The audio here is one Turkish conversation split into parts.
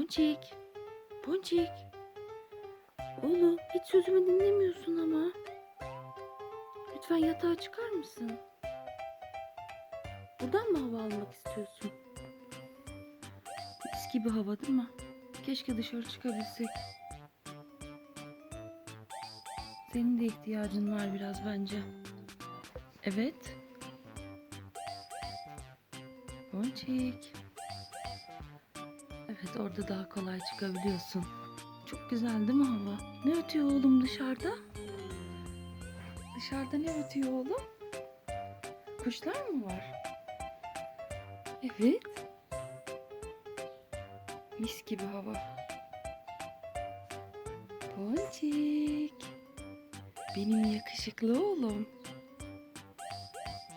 Ponçik. Ponçik. Oğlum hiç sözümü dinlemiyorsun ama. Lütfen yatağa çıkar mısın? Buradan mı hava almak istiyorsun? Mis gibi hava değil mi? Keşke dışarı çıkabilsek. Senin de ihtiyacın var biraz bence. Evet. Ponçik. Evet orada daha kolay çıkabiliyorsun. Çok güzel değil mi hava? Ne ötüyor oğlum dışarıda? Dışarıda ne ötüyor oğlum? Kuşlar mı var? Evet. Mis gibi hava. Ponçik. Benim yakışıklı oğlum.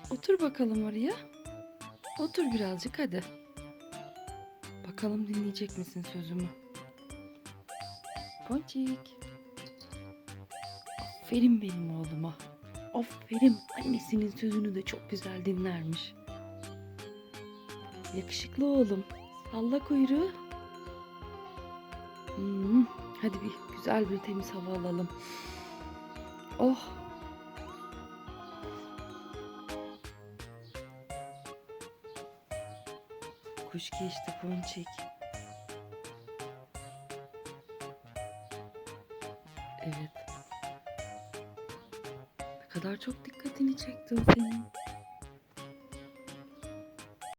Otur bakalım oraya. Otur birazcık hadi. Bakalım dinleyecek misin sözümü? Ponçik. Aferin benim oğluma. Aferin. Annesinin sözünü de çok güzel dinlermiş. Yakışıklı oğlum. Salla kuyruğu. Hmm, hadi bir güzel bir temiz hava alalım. Oh. Kuş geçti ponçik. Evet. Ne kadar çok dikkatini çektim senin.